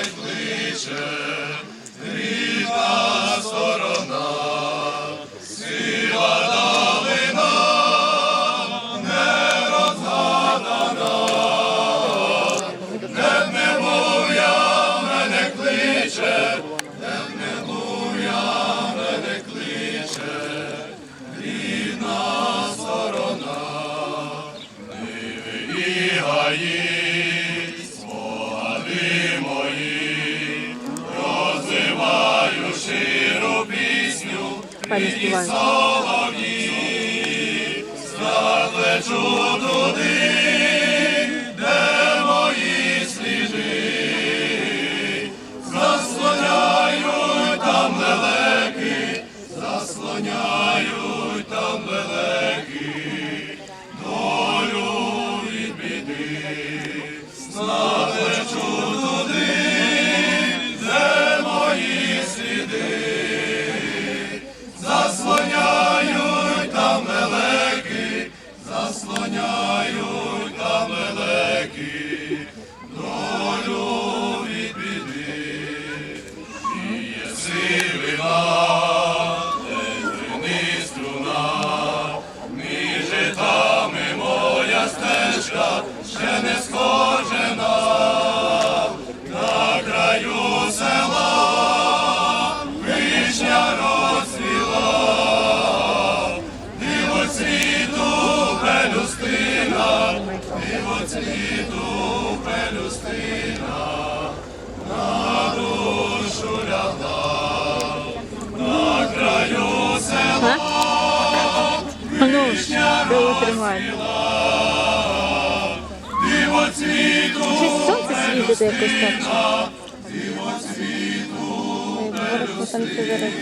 найближче. файно співає. туди, де мої сліжи, заслоняю там далеки, заслоняю. шлях ще не схожена, на краю села, вишня розцвіла, диво цвіту пелюстина, диво цвіту пелюстина, на душу лягла, на краю села, вишня розцвіла, буде якось так. Як зараз, там це зараз.